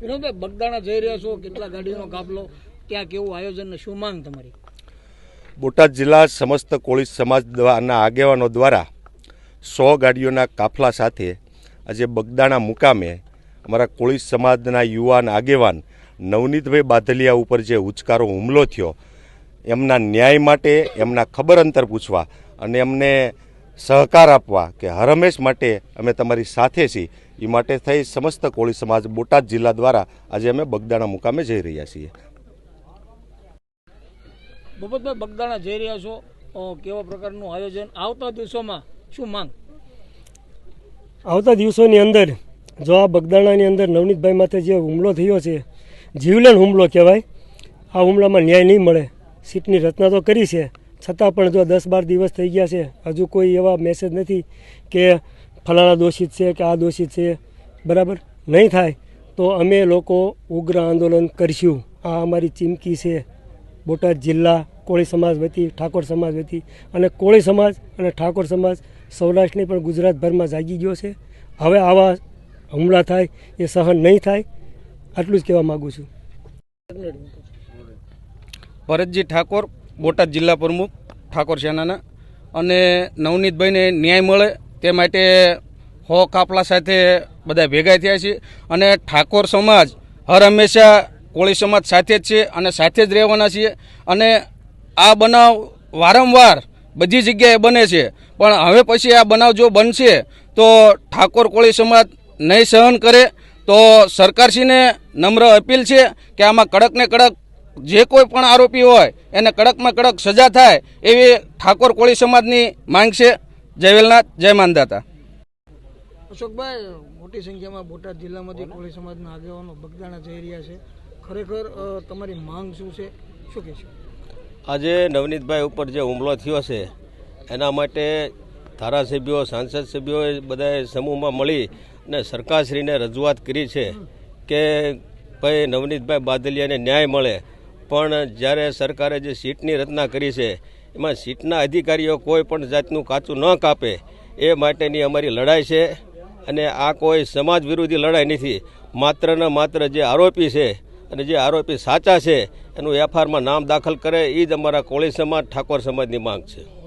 વિનોદભાઈ બગદાણા જઈ રહ્યા છો, કેટલા ગાડીનો કાફલો, ક્યાં કેવું આયોજન ને શું માંગ તમારી? બોટાદ જિલ્લા સમસ્ત કોળી સમાજ દ્વારના આગેવાનો દ્વારા સો ગાડીઓના કાફલા સાથે આજે બગદાણા મુકામે અમારા કોળી સમાજના યુવાન આગેવાન નવનીતભાઈ બાધલિયા ઉપર જે ઉચકારો, હુમલો થયો, એમના ન્યાય માટે એમના ખબર અંતર પૂછવા અને એમને સહકાર આપવા કે હરમેશ માટે અમે તમારી સાથે છીએ. એ માટે થઈ સમસ્ત કોળી સમાજ બોટાદ જિલ્લા દ્વારા આજે અમે બગદાણા મુકામે જઈ રહ્યા છીએ. બપોરભાઈ બગદાણા જઈ રહ્યા છો. કેવા પ્રકારનું આયોજન? આવતા દિવસોમાં શું માંગ? આવતા દિવસોની અંદર જો આ બગદાણાની અંદર નવનીતભાઈ માથે જે હુમલો થયો છે જીવલેણ હુમલો કહેવાય આ હુમલામાં ન્યાય નહીં મળે. સીટની રચના તો કરી છે. છતાં પણ જો દસ બાર દિવસ થઈ ગયા છે, હજુ કોઈ એવા મેસેજ નથી કે ફલાણા દોષિત છે કે આ દોષિત છે. બરાબર? નહીં થાય તો અમે લોકો ઉગ્ર આંદોલન કરીશું. આ અમારી ચીમકી છે. બોટાદ જિલ્લા કોળી સમાજ વતી, ઠાકોર સમાજ વતી અને કોળી સમાજ અને ઠાકોર સમાજ સૌરાષ્ટ્રની પણ ગુજરાતભરમાં જાગી ગયો છે. હવે આવા હુમલા થાય એ સહન નહીં થાય, આટલું જ કહેવા માગું છું. ભરતજી ઠાકોર બોટાદ જિલ્લા પ્રમુખ ઠાકોર સેનાના અને નવનીતભાઈને ન્યાય મળે તે માટે હો કાફલા સાથે બધા ભેગા થયા છે અને ઠાકોર સમાજ હર હંમેશા કોળી સમાજ સાથે જ છે અને સાથે જ રહેવાના છીએ અને આ બનાવ વારંવાર બધી જગ્યાએ બને છે. પણ હવે પછી આ બનાવ જો બનશે તો ઠાકોર કોળી સમાજ નહીં સહન કરે તો સરકારશ્રીને નમ્ર અપીલ છે કે આમાં કડકને કડક જે કોઈ પણ આરોપી હોય એને કડકમાં કડક સજા થાય એવી ઠાકોર કોળી સમાજની માંગ છે. જય વેલનાથ જય માનદાતા. અશોકભાઈ મોટી સંખ્યામાં બોટાદ જિલ્લામાંથી કોળી સમાજના આગેવાનો બગદાણા જઈ રહ્યા છે. ખરેખર તમારી માંગ શું છે? શું કહેશો? આજે નવનીતભાઈ ઉપર જે હુમલો થયો છે એના માટે ધારાસભ્યો સાંસદ સભ્યોએ બધાએ સમૂહમાં મળી અને સરકારશ્રીને રજૂઆત કરી છે કે ભાઈ નવનીતભાઈ બાદલિયાને ન્યાય મળે. પણ જ્યારે સરકારે જે સીટની રચના કરી છે, એમાં સીટના અધિકારીઓ કોઈ પણ જાતનું કાચું ન કાપે, એ માટેની અમારી લડાઈ છે અને આ કોઈ સમાજ વિરોધી લડાઈ નથી. માત્ર ને માત્ર જે આરોપી છે અને જે આરોપી સાચા છે, એનું એફઆઈઆરમાં નામ દાખલ કરે એ જ અમારા કોળી સમાજ, ઠાકોર સમાજની માંગ છે.